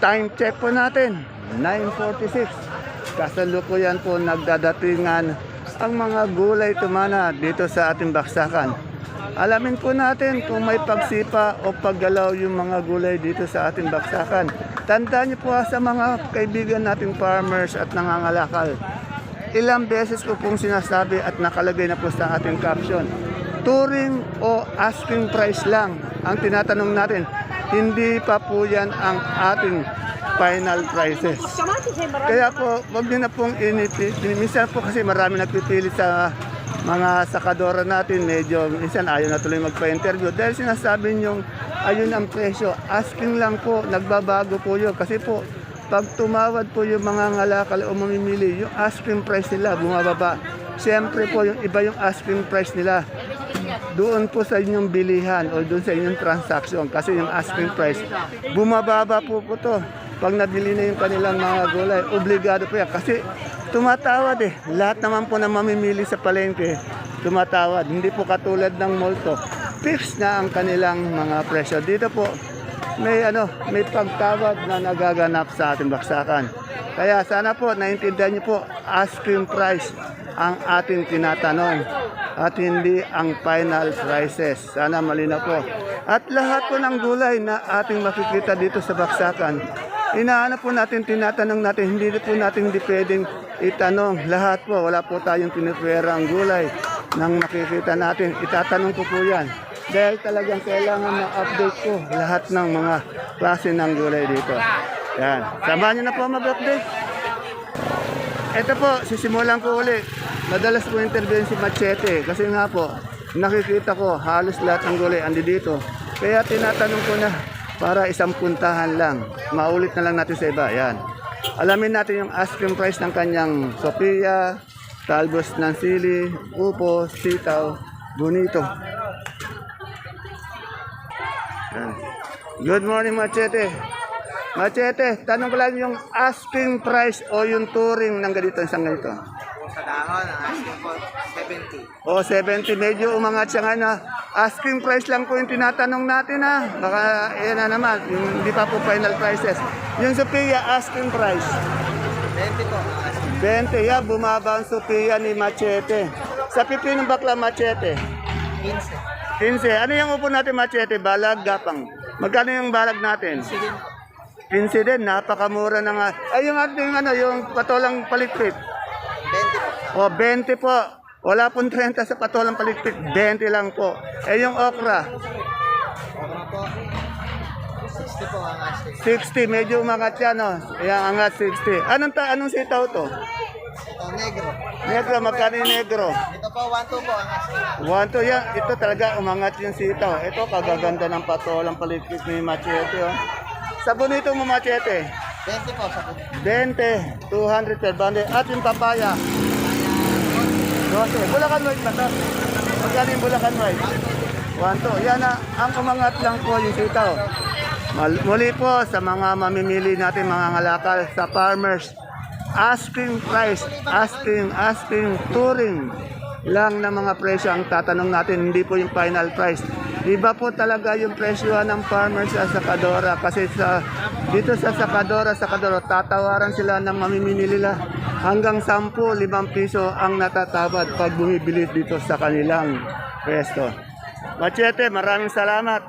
time check po natin, 9.46. Kasalukuyan po nagdadatingan ang mga gulay tumana dito sa ating baksakan. Alamin po natin kung may pagsipa o paggalaw yung mga gulay dito sa ating baksakan. Tandaan niyo po sa mga kaibigan nating farmers at nangangalakal. Ilang beses ko pong sinasabi at nakalagay na po sa ating caption. Touring o asking price lang ang tinatanong natin. Hindi pa po yan ang ating final prices. Kaya po, wag niyo na pong inipili. Minsan po kasi marami nagpipili sa mga sakadora natin. Medyo, minsan ayaw na tuloy magpa-interview. Dahil sinasabi niyong, ayun ang presyo. Asking lang po, nagbabago po yun. Kasi po, pag tumawad po yung mga ngalakal o mamimili, yung asking price nila bumababa. Siyempre po, yung iba yung asking price nila doon po sa inyong bilihan o doon sa inyong transaction kasi yung asking price bumababa po po to. Pag nabili na yung kanilang mga gulay obligado po yan. Kasi tumatawad eh. Lahat naman po na mamimili sa palengke tumatawad. Hindi po katulad ng multo fix na ang kanilang mga presyo. Dito po may ano may pagtawad na nagaganap sa ating baksakan. Kaya sana po naintindihan niyo po asking price ang ating tinatanong at hindi ang final prices. Sana malinaw po. At lahat po ng gulay na ating makikita dito sa baksakan, inaanap po natin, tinatanong natin, hindi po natin hindi pwedeng itanong. Lahat po, wala po tayong pinipwerang gulay nang makikita natin. Itatanong ko po yan. Dahil talagang kailangan ma-update ko lahat ng mga klase ng gulay dito. Yan. Samahan niyo na po mag-update. Ito po, sisimulan ko uli. Madalas po interview si Machete kasi nga po, nakikita ko halos lahat ng gulay andi dito. Kaya tinatanong ko na para isang puntahan lang. Maulit na lang natin sa iba. Yan. Alamin natin yung asking price ng kanyang Sophia, talbos ng sili, upo, sitaw, bonito. Yan. Good morning, Machete. Machete, tanong ko lang yung asking price o yung touring ng ganito, isang ganito. Sa dahon, ang asking po, 70. O 70, medyo umangat siya nga na. Asking price lang po yung tinatanong natin ha. Baka yan na naman, yung hindi pa po final prices. Yung Sophia, asking price. 20 po, ang asking. 20, ya, bumaba ang Sophia ni Machete. Sa pipi ng bakla Machete, 15. 15. Ano yung upo natin Machete? Balag, gapang. Magkano yung balag natin? Sige. 15 din, napakamura na nga. Ay, yung ating ano, yung patolang palikpik. 20 po. O, 20 po. Wala pong 30 sa patolang palikpik. 20 lang po. Eh, yung okra, na po. 60 po ang asking. 60. Medyo umangat yan, no? Ayan, angat 60. Anong, ta anong sitaw to? Ito, negro. Negro, magkano yung negro? Ito po, 1-2 po ang asking. 1 to yan. Ito talaga umangat yung sitaw. Ito, kagaganda ng patolang palikpik ni Machete, oh. Sa bonito mo, Machete. 20 po sa buti. 20, 200 per bundle. At yung papaya, 12. Bulacan White ba ito? Magkano yung Bulacan White? 1 to. Yan na, ang umangat lang po yung sitaw. Muli po sa mga mamimili natin mga ngalakal sa farmers. Asking price, asking, asking, touring lang na mga presyo ang tatanong natin, hindi po yung final price. Iba po talaga yung presyo ng farmers sa Sakadora kasi sa dito sa Sakadora, Sakadora, tatawaran sila ng mamimili nila hanggang 10, 5 piso ang natatawad pag bumibili dito sa kanilang pwesto. Machete, maraming salamat.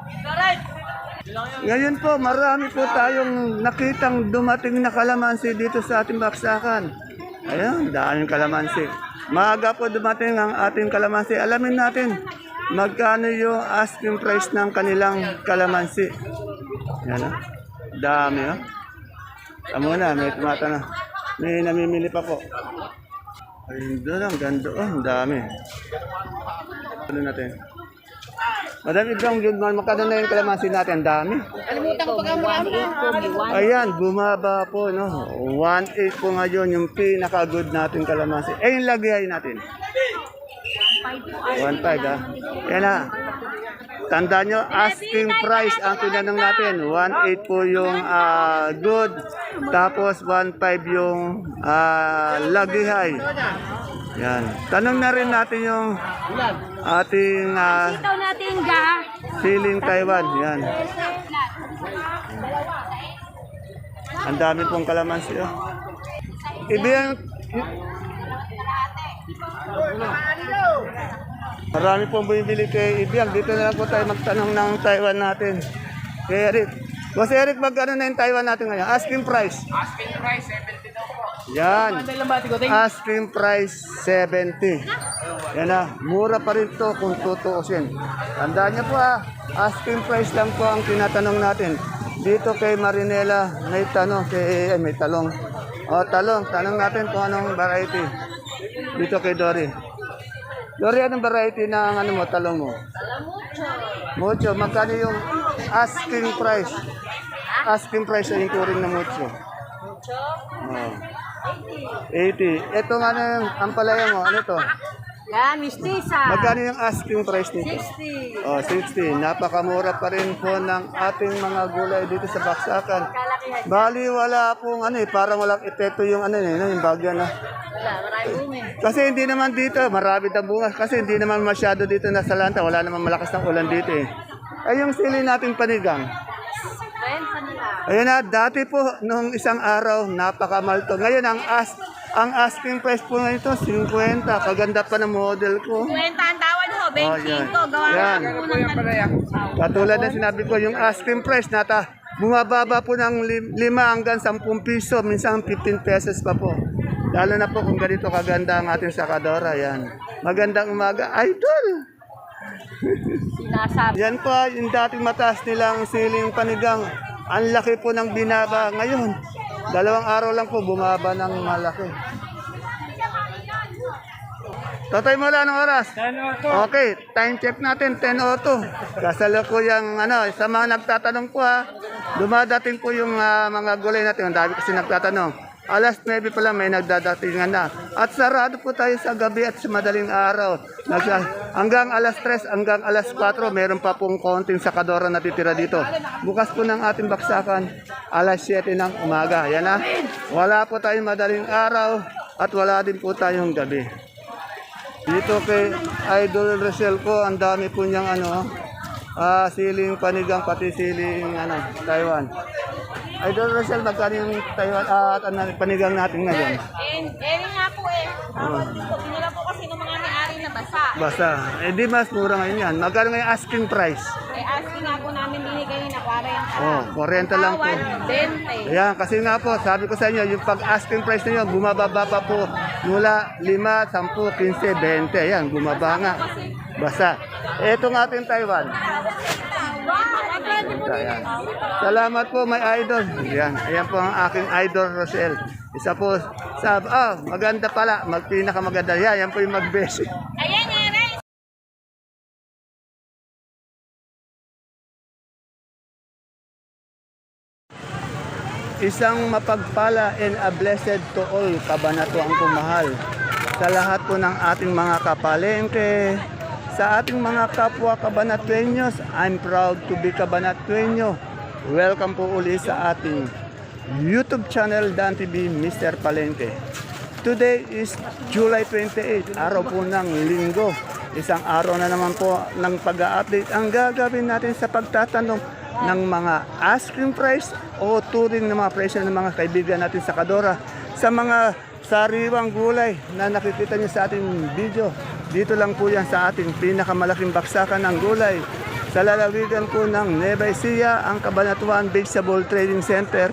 Ngayon po, marami po tayong nakitang dumating na kalamansi dito sa ating baksakan. Ayan, daming kalamansi. Maaga po dumating ang ating kalamansi. Alamin natin magkano yung asking price ng kanilang kalamansi. Yan o. Dami o. Tamo na, may tumata na. May namimili pa po. Ayun doon, ang ganda. Oh, ang dami. Ano natin? Madam Ibrahim, good morning. Magkano na yung kalamansi natin? Ang dami. Ayan, bumaba po, no? 1.8 po ngayon yung pinaka-good natin kalamansi. Eh, yung lagay natin. 1.5 ah. Yan na. Tandaan nyo, asking price ang tinanong natin. 1.8 po yung ah, good. Tapos 1.5 yung uh, lagihay. Yan. Tanong na rin natin yung ating ah, ga. Siling Taiwan, yan. Ang dami pong kalamansi. Oh. Ibigyan... Marami pong bumibili kay Ibiang. Dito na lang po tayo magtanong ng Taiwan natin. Kay Eric. Boss Eric, magkano na yung Taiwan natin ngayon? Asking price. Asking price, 70 daw po. Yan. Asking price 70. Yan na, mura pa rin to kung tutuusin. Tandaan niyo po ah, asking price lang po ang tinatanong natin. Dito kay Marinela, may tanong, kay, eh, may talong. O, talong, tanong natin kung anong variety. Dito kay Dory. Dory, anong variety ng ano mo, talong mo? Mucho. Magkano yung asking price? Asking price yung turing na mucho. Oh. 80. Ito nga na yung ampalaya mo. Ano to? Yan, mistisa. Magkano yung asking price nito? 60. Oh, 60. Napakamura pa rin po ng ating mga gulay dito sa Baksakan. Kalakihan. Bali, wala pong ano eh, parang walang epekto yung ano eh, yung bagyo na. Wala, marami bumi. Kasi hindi naman dito, marami ang bunga. Kasi hindi naman masyado dito na salanta. Wala naman malakas ng ulan dito eh. Ay, yung sili natin panigang. Ayun na, dati po, nung isang araw, napakamalto. Ngayon, ang as ang asking price po na ito, 50. Kaganda pa ng model ko. Kwenta ang tawad ho, Oh, yan. 25. Gawa Yan. nga po ng Katulad na sinabi ko, yung asking price nata, bumababa po ng 5 hanggang 10 piso, minsan 15 pesos pa po. Lalo na po kung ganito kaganda ang ating sakadora, yan. Magandang umaga, idol! sinasabi. Yan po, yung dating mataas nilang siling panigang. Ang laki po ng binaba ngayon. Dalawang araw lang po bumaba ng malaki. Tatay mo lang ng oras. Okay, time check natin, 10.02. Kasalukuyang ano, sa mga nagtatanong po ha, dumadating po yung ah, mga gulay natin. Ang dami kasi nagtatanong. Alas 9 pa lang may nagdadatingan na. At sarado po tayo sa gabi at sa madaling araw. Nagsa- hanggang alas 3, hanggang alas 4, meron pa pong konting sakadora na titira dito. Bukas po ng ating baksakan, alas 7 ng umaga. Yan na. Wala po tayong madaling araw at wala din po tayong gabi. Dito kay Idol Rosel ko, ang dami po niyang ano, ah siling panigang, pati siling ano, Taiwan. Idol Rosel, magkano yung Taiwan at ano, panigang natin ngayon? Eh, eh nga po eh. Tapos, pinila po kasi ng mga basa. Basta, eh di mas mura ngayon yan. Magkano ngayon asking price? Eh, asking nga po namin binigay na 40. Oh, 40 lang po. Tawad, 20. Ayan, kasi nga po, sabi ko sa inyo, yung pag-asking price na yun, bumababa pa po mula 5, 10, 15, 20. Ayan, bumaba nga. Basta. Ito nga ating Taiwan. Ayan. Salamat po, my idol. Ayan, ayan po ang aking idol, Rosel. Isa po, sab ah, maganda pala, magpinakamaganda. Yan, yan po yung mag-best. Ayan, ayan, Isang mapagpala and a blessed to all kabanato ang kumahal sa lahat po ng ating mga kapalengke, sa ating mga kapwa kabanatuenyos. I'm proud to be kabanatuenyo. Welcome po uli sa ating YouTube channel Dan TV Mr. Palengke. Today is July 28, araw po ng linggo. Isang araw na naman po ng pag-update ang gagawin natin sa pagtatanong ng mga asking price o turing ng mga presyo ng mga kaibigan natin sa Kadora sa mga sariwang gulay na nakikita niyo sa ating video. Dito lang po yan sa ating pinakamalaking baksakan ng gulay sa lalawigan po ng Nueva Ecija, ang Cabanatuan Vegetable Trading Center,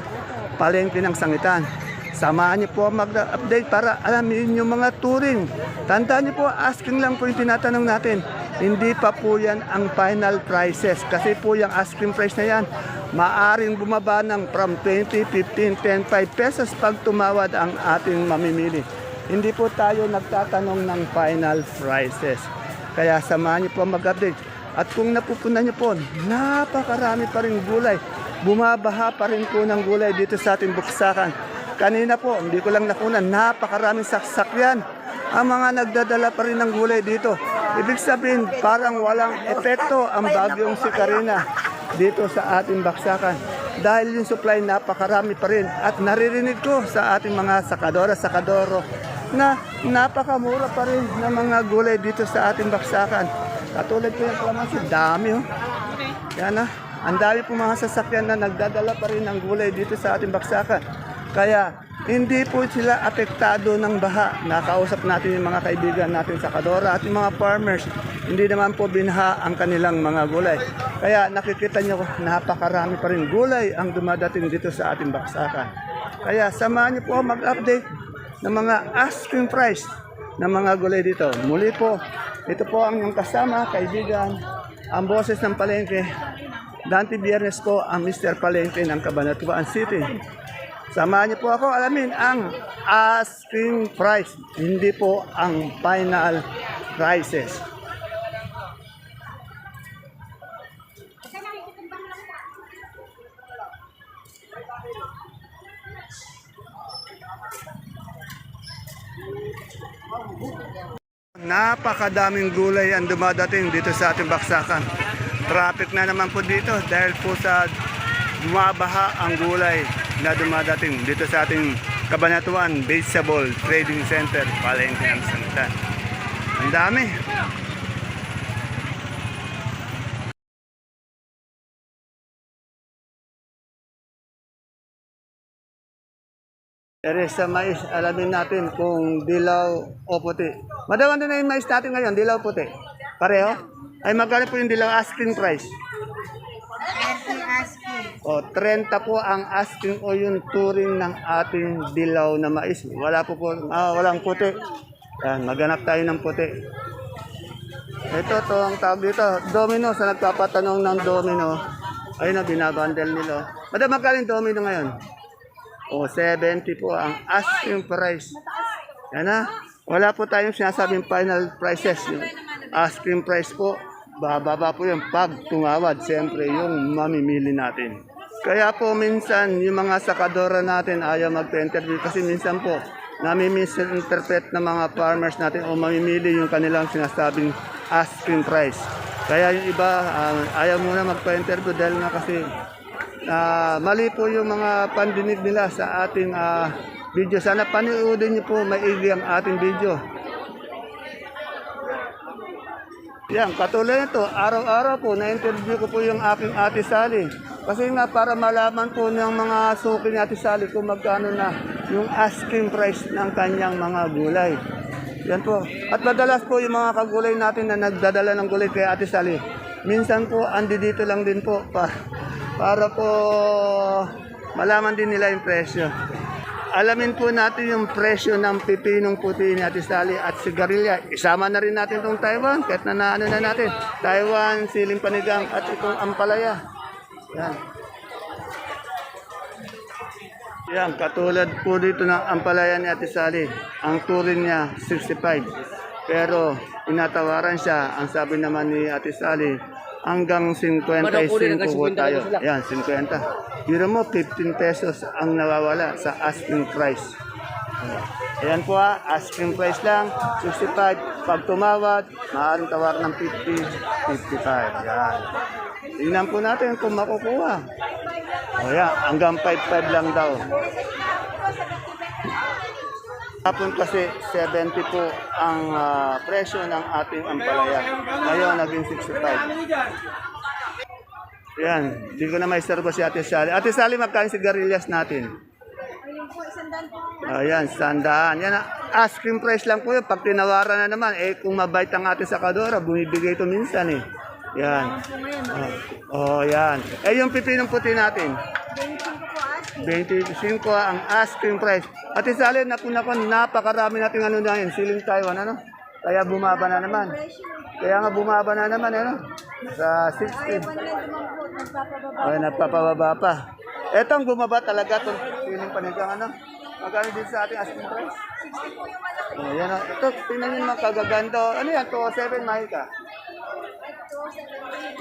palengke ng Sangitan. Samahan niyo po mag-update para alamin yung mga turing. Tandaan niyo po, asking lang po yung tinatanong natin. Hindi pa po yan ang final prices. Kasi po yung asking price na yan, maaring bumaba ng from 20, 15, 10, 5 pesos pag tumawad ang ating mamimili. Hindi po tayo nagtatanong ng final prices. Kaya samahan niyo po mag-update. At kung napupunan niyo po, napakarami pa rin gulay. Bumabaha pa rin po ng gulay dito sa ating buksakan. Kanina po, hindi ko lang nakunan, napakaraming saksakyan. Ang mga nagdadala pa rin ng gulay dito. Ibig sabihin, parang walang epekto ang bagyong si Karina dito sa ating baksakan. Dahil yung supply napakarami pa rin. At naririnig ko sa ating mga sakadora, sakadoro, na napakamura pa rin ng mga gulay dito sa ating baksakan. Katulad ko yung kalamansi, dami oh. Yan na. Ang dami po mga sasakyan na nagdadala pa rin ng gulay dito sa ating baksakan. Kaya hindi po sila apektado ng baha. Nakausap natin yung mga kaibigan natin sa Kadora at yung mga farmers. Hindi naman po binaha ang kanilang mga gulay. Kaya nakikita nyo napakarami pa rin gulay ang dumadating dito sa ating baksakan. Kaya samahan niyo po mag-update ng mga asking price ng mga gulay dito. Muli po, ito po ang yung kasama, kaibigan, ang boses ng palengke. Dante Biernes po ang Mr. Palengke ng Cabanatuan City. Samahan niyo po ako alamin ang asking price, hindi po ang final prices. Napakadaming gulay ang dumadating dito sa ating baksakan. Traffic na naman po dito dahil po sa bumabaha ang gulay na dumadating dito sa ating Kabanatuan Vegetable Trading Center, Palengke ng Sangitan. Ang dami. Ere sa mais, alamin natin kung dilaw o puti. Madam, ano na yung mais natin ngayon? Dilaw o puti? Pareho? Ay magkano po yung dilaw asking price? O, 30 po ang asking o yung turing ng ating dilaw na mais. Wala po po, ah, walang puti. Yan, maganap tayo ng puti. Ito, to ang tawag dito. Domino, sa nagpapatanong ng domino. Ayun na, binabundle nila. Madam, magkano yung domino ngayon? O, 70 po ang asking price. Yan na. Wala po tayong sinasabing final prices. Yung asking price po, bababa po yung pag tumawad. Siyempre, yung mamimili natin. Kaya po minsan, yung mga sakadora natin ayaw magpa-interview kasi minsan po, nami-misinterpret ng mga farmers natin o mamimili yung kanilang sinasabing asking price. Kaya yung iba, ah, ayaw muna magpa-interview dahil nga kasi Ah, mali po yung mga pandinig nila sa ating ah, video. Sana panoodin niyo po maigi ang ating video. Yan, katulad nito, araw-araw po, na-interview ko po yung aking ate Sally. Kasi nga, para malaman po ng mga suki ni ate Sally kung magkano na yung asking price ng kanyang mga gulay. Yan po. At madalas po yung mga kagulay natin na nagdadala ng gulay kay ate Sally. Minsan po, andi dito lang din po pa, para po malaman din nila yung presyo. Alamin po natin yung presyo ng pipinong puti ni Ate Sally at sigarilya. Isama na rin natin itong Taiwan, kahit na naano na natin. Taiwan, siling panigang at itong ampalaya. Yan. Yan, katulad po dito ng ampalaya ni Ate Sally. Ang turin niya, 65. Pero, inatawaran siya, ang sabi naman ni Ate Sally, hanggang 55 po tayo. Yan, 50. Biro mo, 15 pesos ang nawawala sa asking price. Ayan po ha, asking price lang, 65. Pag tumawad, maaaring tawar ng 50, 55. Yan. Tingnan po natin kung makukuha. O yan, hanggang 55 lang daw. Hapon kasi 70 po ang ah, presyo ng ating ampalaya. Ngayon, naging 65. Yan, hindi ko na may servo si Ate Sally. Ate Sally, natin? Po, isang daan po. Ayan, sandaan. Yan, ah, asking price lang po yun. Pag tinawaran na naman, eh kung mabait ang ating sakadora, bumibigay ito minsan eh. Yan. Oh, oh, yan. Eh, yung pipinong puti natin, 25 po 25 asking. ang asking price. At isali na po naku, napakarami nating ano na yun, siling Taiwan, ano? Kaya bumaba na naman. Kaya nga bumaba na naman, ano? Sa 60. Ayaw pa nila dumambot, nagpapababa. Ay, nagpapababa pa. Etong bumaba talaga, itong siling panigang, ano? Magkano din sa ating asking price? 60 po yung malaki. Oh, yan, oh. ito, tingnan nyo mga kagaganda. Ano yan, 207, Mahika?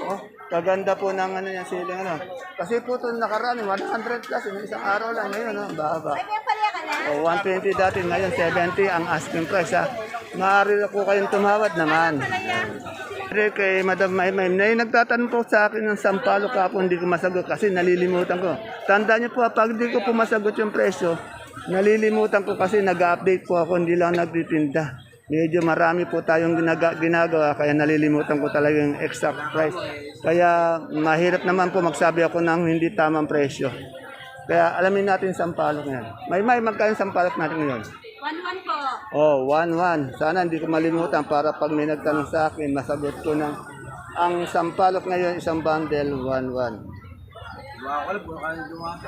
Oh, kaganda po ng ano yan, siling, ano? Kasi po ito nakaraan, 100 plus, yung isang araw lang, ngayon, ano? Baba. Ay, may palya ka na? O, 120 dati, ngayon 70 ang asking price ha. Maaari ako kayong tumawad naman. Pero kay Madam Maymay, na nagtatanong po sa akin ng sampalo kapon, hindi ko masagot kasi nalilimutan ko. Tandaan niyo po, pag hindi ko po masagot yung presyo, nalilimutan ko kasi nag-update po ako, hindi lang nagtitinda. Medyo marami po tayong ginaga, ginagawa kaya nalilimutan ko talaga yung exact price. Kaya mahirap naman po magsabi ako ng hindi tamang presyo. Kaya alamin natin sampalok ngayon. May may magkano sampalok natin ngayon? 1-1 po. Oh, 1-1. Sana hindi ko malimutan para pag may nagtanong sa akin, masagot ko ng ang sampalok ngayon isang bundle 1-1.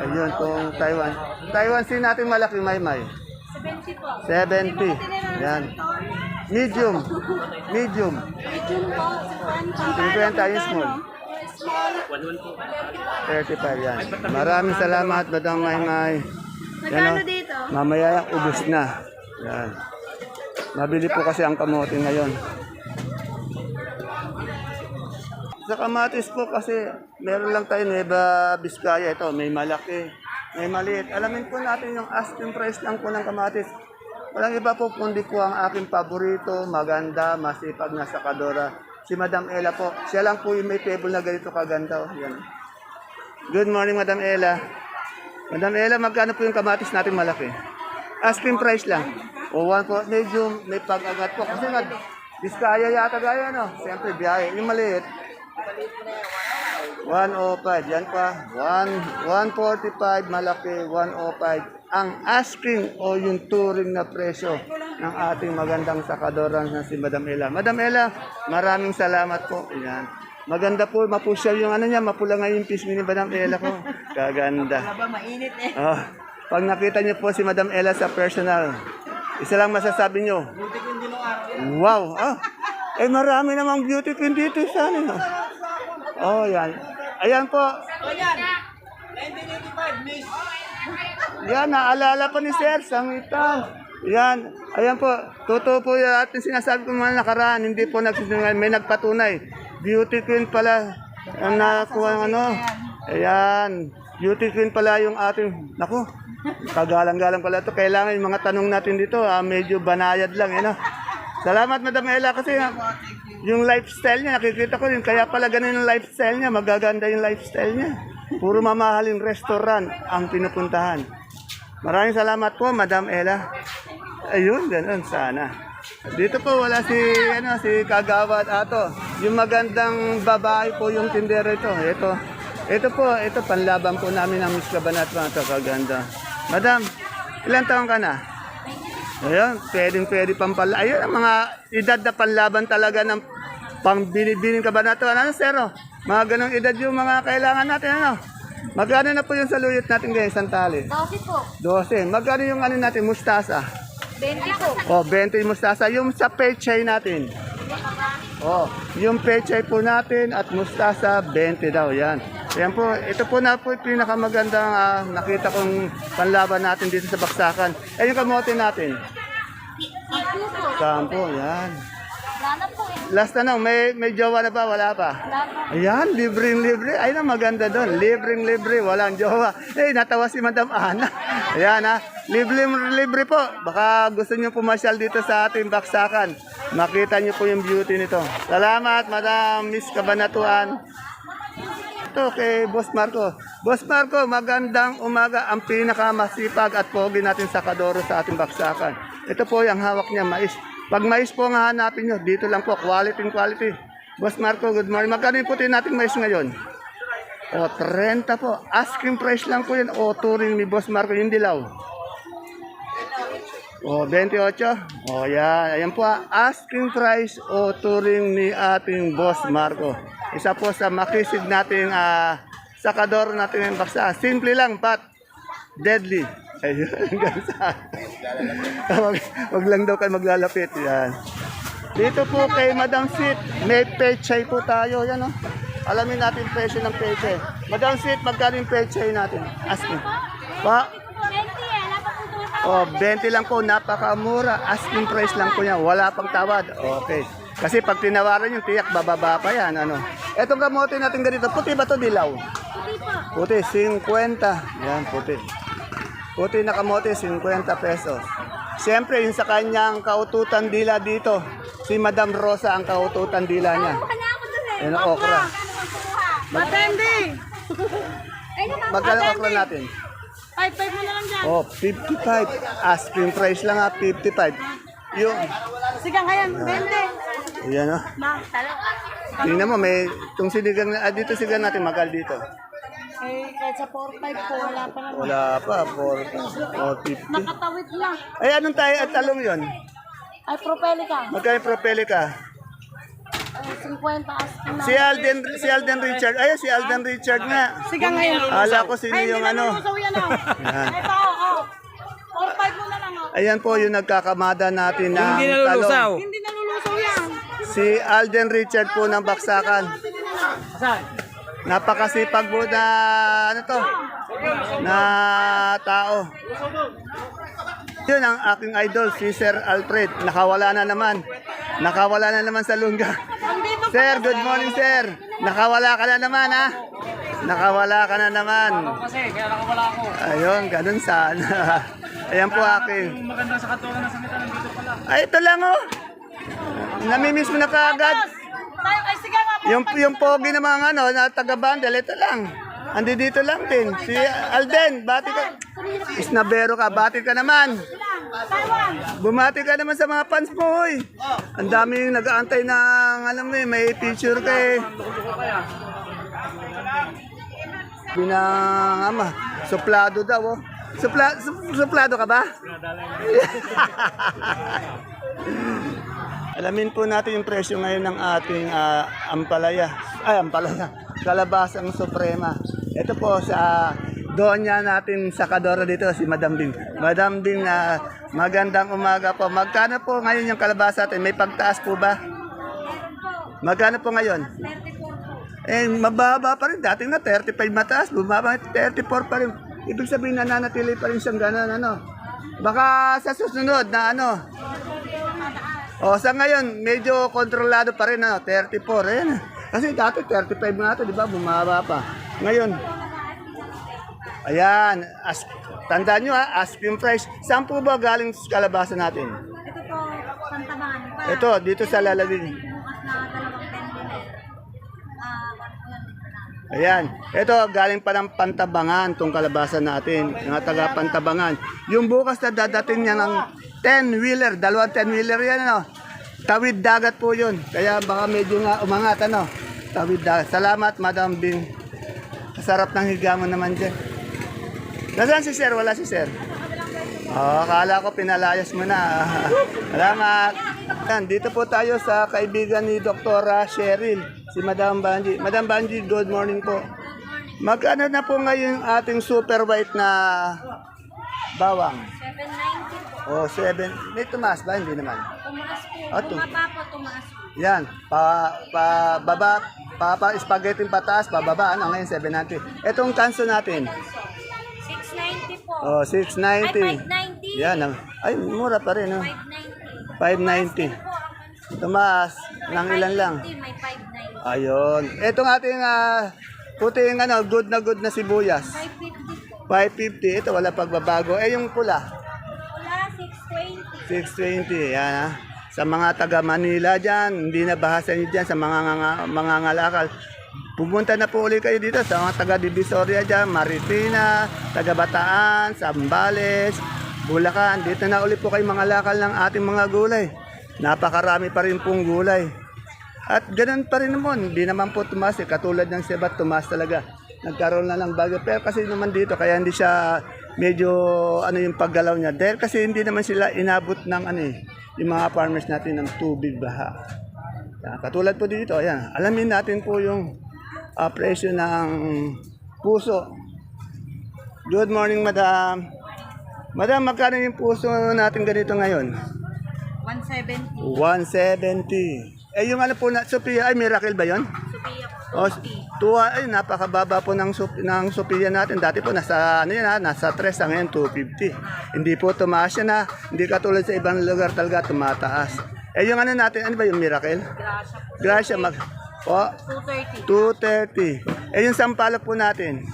Ayun pong Taiwan. Taiwan sin natin malaki may may. 70 po. 70. Yan. Medium. Medium. Medium po. 50 yung small. Small. 35 yan. Maraming salamat, Madam Maymay. Magkano oh. dito? Mamaya ubus na. Yan. Mabili po kasi ang kamote ngayon. Sa kamatis po kasi meron lang tayo Nueva Vizcaya ito. May malaki, may maliit. Alamin po natin yung asking price lang po ng kamatis. Walang iba po kundi po ang aking paborito, maganda, masipag na sakadora. Si Madam Ella po. Siya lang po yung may table na ganito kaganda. Oh. Yan. Good morning, Madam Ella. Madam Ella, magkano po yung kamatis natin malaki? Asking price lang. O one po, medyo may pag-agat po. Kasi nga, Biskaya yata gaya, no? Siyempre, biyahe. Yung maliit, 105. Yan pa. 1, 145, malaki, 105. Ang asking o yung touring na presyo ng ating magandang sakadoran na si Madam Ella. Madam Ella, maraming salamat po. Yan. Maganda po, mapusyal yung ano niya, mapula nga yung pisngi ni Madam Ella ko. Kaganda. Mainit eh. Oh, pag nakita niyo po si Madam Ella sa personal, isa lang masasabi niyo. Wow! Ah, eh marami namang beauty queen dito sa ano. Oh, yan. Ayan po. Yan, naalala pa ni Sir, sangitan. Yan, ayan po. Totoo po yung ating sinasabi ko mga nakaraan. Hindi po nagsisinungaling. May nagpatunay. Beauty queen pala. Ang nakuha ng ano. Ayan. Beauty queen pala yung ating, naku, kagalang-galang pala ito. Kailangan yung mga tanong natin dito, ah, medyo banayad lang. Yan, ah. Salamat, Madam Ella, kasi ah, yung lifestyle niya, nakikita ko rin. Kaya pala ganun yung lifestyle niya. Magaganda yung lifestyle niya. Puro mamahaling restaurant ang pinupuntahan. Maraming salamat po, Madam Ella. Ayun, ganun sana. Dito po wala si ano si Kagawad Ato. Yung magandang babae po yung tindero ito. Ito. Ito po, ito panlaban po namin ng Miss Cabanat mga kaganda. Madam, ilang taon ka na? Ayun, pwedeng pwede pang pala. Ayun, ang mga edad na panlaban talaga ng pang binibining kabanato. Ano, sero? Mga ganong edad yung mga kailangan natin, ano? Magkano na po yung saluyot natin ngayon, santali? 12 po. 12. Magkano yung ano natin, mustasa? 20 po. O, 20 yung mustasa. Yung sa pechay natin. O, yung pechay po natin at mustasa, 20 daw. Yan. Yan po. Ito po na po yung pinakamagandang ah, nakita kong panlaban natin dito sa Baksakan. Eh, yung kamote natin. 10 po. Sampo, yan. Eh. Last tanong, may, may jowa na ba? Wala pa? Ayan, libreng libre. Ay na maganda doon. Libreng libre, walang jowa. Eh, natawa si Madam Ana. Ayan ha. Libreng libre po. Baka gusto niyo pumasyal dito sa ating baksakan. Makita niyo po yung beauty nito. Salamat, Madam Miss Kabanatuan. Ito kay Boss Marco. Boss Marco, magandang umaga. Ang pinakamasipag at pogi natin sa Kadoro sa ating baksakan. Ito po yung hawak niya, mais. Pag mais po nga hanapin nyo, dito lang po, quality quality. Boss Marco, good morning. Magkano yung puti nating mais ngayon? O, 30 po. Asking price lang po yun. O, touring ni Boss Marco yung dilaw. O, 28. O, yan. Ayan po, ah. asking price o touring ni ating Boss Marco. Isa po sa makisid nating ah, sakador natin yung baksa. Simple lang, but deadly. Ayun, hanggang sa... wag, wag lang daw kayo maglalapit. Yan. Dito po kay Madam Sit, may pechay po tayo. Yan, oh. Alamin natin presyo ng pechay. Madam Sit, magkano yung pechay natin? Asking. Pa, 20 eh. Wala pa Oh, tumatawag. 20 lang po, napakamura. Asking price lang po yan, wala pang tawad. Okay. Kasi pag tinawaran yung tiyak, bababa pa yan. Ano? Etong kamote natin ganito, puti ba to dilaw? Hindi po. Puti, 50. Yan, puti. Puti na kamote, 50 pesos. Siyempre, yung sa kanyang kaututan dila dito, si Madam Rosa ang kaututan dila niya. Ako dun eh. Yan ang okra. Matindi. Ay, naman. Magkano okra natin? Ay, 5 mo na lang dyan. Oh, 55. Asking price lang ha, 55. yung, Sige, ngayon, bende. yan o. Ma, talo. Tingnan mo, may, itong sinigang, na- ah, dito sigang natin, magal dito. Eh, kahit sa 4-5 po, wala pa naman. Wala pa, 4, 450. Nakatawid na. Ay, anong tayo at talong yon? Ay, propelica. Magkano yung propelica? Ay, 50 asking na. Si Alden, si Alden Richard. Ayun, si Alden Richard nga. Sige, ngayon. Ala ko sino Ay, yung hindi ano. nanulusaw yan, oh. Yan. Ito, oh. 4-5 mo na lang, oh. Ayan po yung nagkakamada natin ng talong. Hindi nalulusaw yan. Si Alden Richard po ng Baksakan. Napakasipag po na ano to? Na tao. Yun ang aking idol, si Sir Alfred. Nakawala na naman. Nakawala na naman sa lungga. Sir, good morning, sir. Nakawala ka na naman, ha? Nakawala ka na naman. Kasi, kaya nakawala ako. Ayun, ganun sana. Ayan po aking. Maganda sa katuwa ng samita nandito pala. Ay, ito lang, oh. Namimiss mo na kaagad. Yung, yung pogi na mga ano, na taga-bundle, ito lang. Andi dito lang din. Si Alden, bati ka. Isnabero ka, bati ka naman. Bumati ka naman sa mga fans mo, hoy. Ang daming nag-aantay ng, alam mo eh, may picture ka eh. Binang ama, suplado daw, oh. Supla, su- suplado ka ba? Alamin po natin yung presyo ngayon ng ating ah, ampalaya. Ay, ampalaya. Kalabasang Suprema. Ito po sa donya natin sa Kadora dito, si Madam Ding. Madam Ding, na magandang umaga po. Magkano po ngayon yung kalabasa natin? May pagtaas po ba? Magkano po ngayon? Eh, mababa pa rin. Dating na 35 mataas, bumaba 34 pa rin. Ibig sabihin nananatili pa rin siyang gano'n, ano. Baka sa susunod na ano, o, sa ngayon, medyo kontrolado pa rin, ano, 34 rin. Kasi dati 35 nga ito, di ba? Bumaba pa. Ngayon, ayan, as, tandaan nyo ha, asking price. Saan po ba galing kalabasa natin? Ito po, Santaban. Pa. Ito, dito sa pendule. Ah, Ayan. Ito, galing pa ng Pantabangan, tong kalabasa natin. Yung taga Pantabangan. Yung bukas na dadating niya ng 10-wheeler, dalawang 10-wheeler yan, ano. Tawid dagat po yun. Kaya baka medyo nga umangat, ano. Tawid dagat. Salamat, Madam Bing. Sarap ng higa mo naman dyan. Nasaan si Sir? Wala si Sir. Oh, akala ko pinalayas mo na. Salamat. Yan, dito po tayo sa kaibigan ni Dr. Cheryl, si Madam Banji. Madam Banji, good morning po. Magkano na po ngayon ating super white na bawang? 790 po. Oh, 7. May tumaas ba? Hindi naman. Tumaas po. Ah, Bumaba po, tumaas po. Yan, pa, pa, baba, pa, pa, spaghetti pataas, pababa, ano, ngayon 790. Itong kanso natin, 690 po. oh, 690. Ay, 590. Yan, ang- ay, mura pa rin, oh. 590. 590. Tumaas ng ilan lang. 550, May 590. Ayun. Itong ating ah, puting ano, good na good na sibuyas. 550 po. 550. Ito wala pagbabago. Eh yung pula, Wala, 620. 620. Yan ha. Sa mga taga Manila dyan, hindi na bahasa nyo dyan sa mga, mga, mga ngalakal. Pumunta na po ulit kayo dito sa mga taga Divisoria dyan, Maritina, taga Bataan, Sambales, Bulacan. Dito na ulit po kayo mga lakal ng ating mga gulay. Napakarami pa rin pong gulay. At ganun pa rin naman, hindi naman po tumaas eh. Katulad ng Sebat, tumaas talaga. Nagkaroon na ng bagyo. Pero kasi naman dito, kaya hindi siya medyo ano yung paggalaw niya. Dahil kasi hindi naman sila inabot ng ano eh, yung mga farmers natin ng tubig baha. Yan, katulad po dito, ayan, alamin natin po yung ah, presyo ng puso. Good morning, madam. Madam, magkano yung puso natin ganito ngayon? 170. 170. Eh, yung ano po na, Sophia, ay miracle ba yon? Sophia po. O, tuwa, ay, napakababa po ng, Sup- ng Sophia natin. Dati po, nasa, ano yan ha, nasa 3, sa ngayon 250. Hindi po tumaas yan ha. Hindi katulad sa ibang lugar talaga tumataas. Eh, yung ano natin, ano ba yung miracle? Grasya po. Gracia, mag, po, 230. 230. Eh, yung sampalok po natin.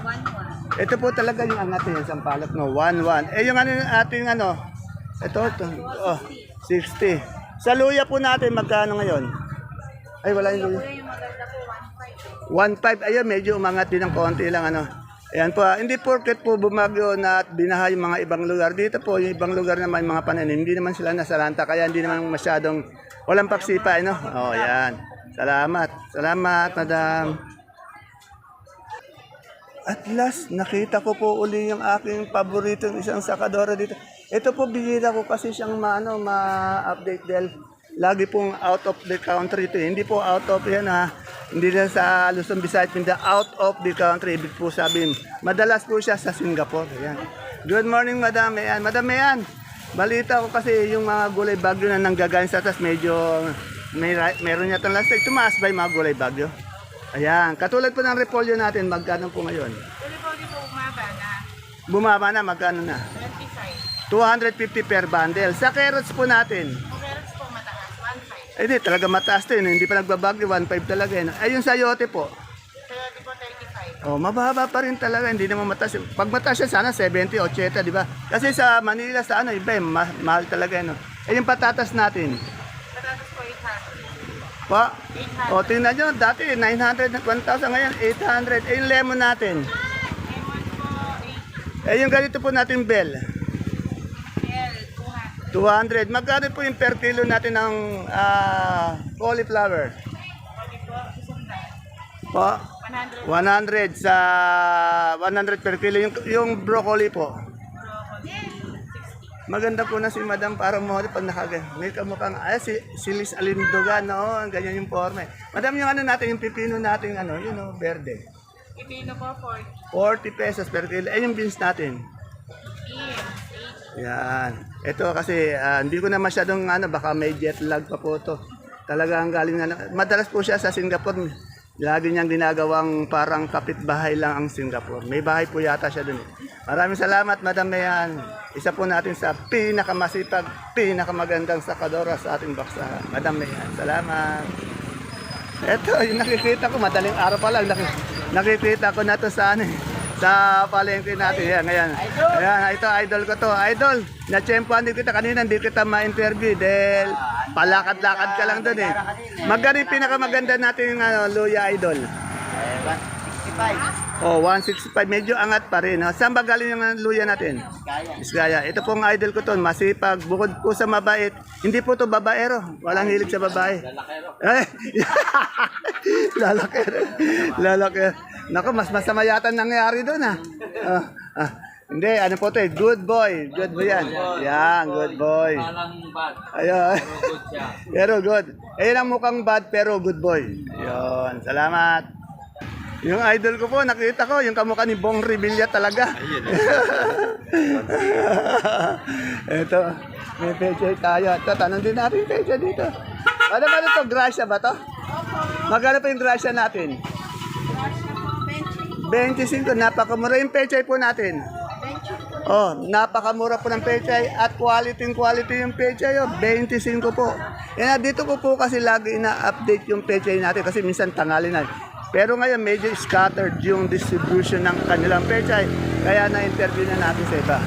11. Ito po talaga yung angat yung sampalok, no? 1-1. Eh, yung ano ating ano, ito, ito, oh, 60. Sa luya po natin, magkano ngayon? Ay, wala yung luya. 15. 1.5, ayun, medyo umangat din ng konti lang, ano. Ayan po, ah, hindi porket po bumagyo na at binaha yung mga ibang lugar. Dito po, yung ibang lugar na may mga pananim, hindi naman sila nasalanta, kaya hindi naman masyadong walang paksipa, ano? Oh, yan. Salamat. Salamat, madam. At last, nakita ko po uli yung aking paboritong isang sakadora dito. Ito po, bihira ko kasi siyang maano, ma-update dahil lagi pong out of the country ito. eh. Hindi po out of yan ha. Hindi na sa Luzon, Visayas, hindi out of the country. Ibig po sabihin, madalas po siya sa Singapore. Yan. Good morning, Madam Mayan. Madam Mayan, balita ko kasi yung mga gulay bagyo na nanggagaling sa atas, medyo may, meron yata last week. Tumaas ba yung mga gulay bagyo? Ayan, katulad po ng repolyo natin, magkano po ngayon? Tuloy po di po umaba na Bumaba na, magkano na? 25. 250 per bundle. Sa carrots po natin, 1.5. eh di, talaga mataas to yun. Hindi pa nagbabagyo, 1.5 talaga yun. Ay, yung sayote po, di po 35. oh, mababa pa rin talaga. Hindi naman mataas. Pag mataas siya, sana 70, 80, di ba? Kasi sa Manila, sa ano, iba, eh, ma- mahal talaga yun. Eh, yung patatas natin, Patatas po 800. pa, 800. o tingnan nyo, dati 900, 1,000, ngayon 800. Eh, yung lemon natin, Lemon po 8. eh, yung ganito po natin bell, 200. 200. Magkano po yung per kilo natin ng ah, cauliflower? Po isang daan. Po, 100. 100 sa 100 per kilo. Yung, yung broccoli po. Broccoli 60. Maganda po na si Madam para mo pag nakagan. May kamukhang, ay, si, si Liz Alindogan, no? Ganyan yung forma. eh. Madam, yung ano natin, yung pipino natin, ano, yun, know, verde. Ipino po 40. 40 pesos per kilo. Eh, yung beans natin. 80. Yan. Ito kasi, ah, hindi ko na masyadong, ano, baka may jet lag pa po to. Talaga ang galing na, madalas po siya sa Singapore. Lagi niyang ginagawang parang kapitbahay lang ang Singapore. May bahay po yata siya dun. eh. Maraming salamat, Madam Mayan. Isa po natin sa pinakamasipag, pinakamagandang sakadora sa ating baksa. Madam Mayan, salamat. Ito, yung nakikita ko, madaling araw pa lang, naki- nakikita ko na to sa ano eh, sa palengke natin. Yan, ngayon. Ayan, ito, idol ko to. Idol, na-champuan din kita kanina, hindi kita ma-interview dahil palakad-lakad ka lang doon eh. Magkano pinakamaganda natin yung ano, Luya Idol? 65. Oh, 165. Medyo angat pa rin. No? Saan ba galing yung luya natin? Kaya. Iskaya. Ito pong idol ko to, masipag, bukod po sa mabait. Hindi po to babaero. Walang hilig sa babae. Eh, lalakero. Lalakero. Naku, mas masama yata nangyari doon ah. Ah, ah. Hindi, ano po to eh, good boy. Good boy yan. Yan, good boy. Ayun. Pero good. Ayun ang mukhang bad pero good boy. Ayun, salamat. Yung idol ko po, nakita ko, yung kamukha ni Bong Revilla talaga. Ito, may peche tayo. Ito, tanong din natin peche dito. Ano ba ito? Gracia ba to? Magkano pa yung gracia natin? 25, napakamura yung peche po natin. Oh, napakamura po ng pechay at quality quality yung pechay oh, 25 po. Yan dito ko po kasi lagi ina-update yung pechay natin kasi minsan tangali na. Pero ngayon medyo scattered yung distribution ng kanilang pechay. Kaya na-interview na natin sa iba.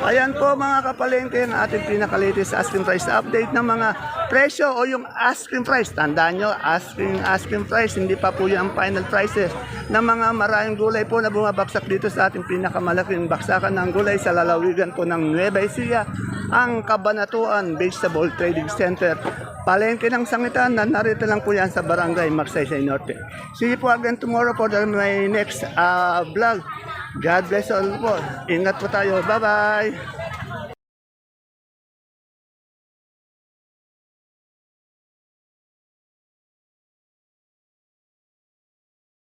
Ayan po mga kapalengke ang ating pinaka-latest asking price update ng mga presyo o yung asking price. Tandaan nyo, asking, asking price, hindi pa po yung final prices ng mga maraming gulay po na bumabaksak dito sa ating pinakamalaking baksakan ng gulay sa lalawigan po ng Nueva Ecija, ang Kabanatuan Vegetable Trading Center. Palengke ng sangitan na narito lang po yan sa Barangay Magsaysay Norte. See you po again tomorrow for my next uh, vlog. God bless all po. Ingat po tayo. Bye-bye.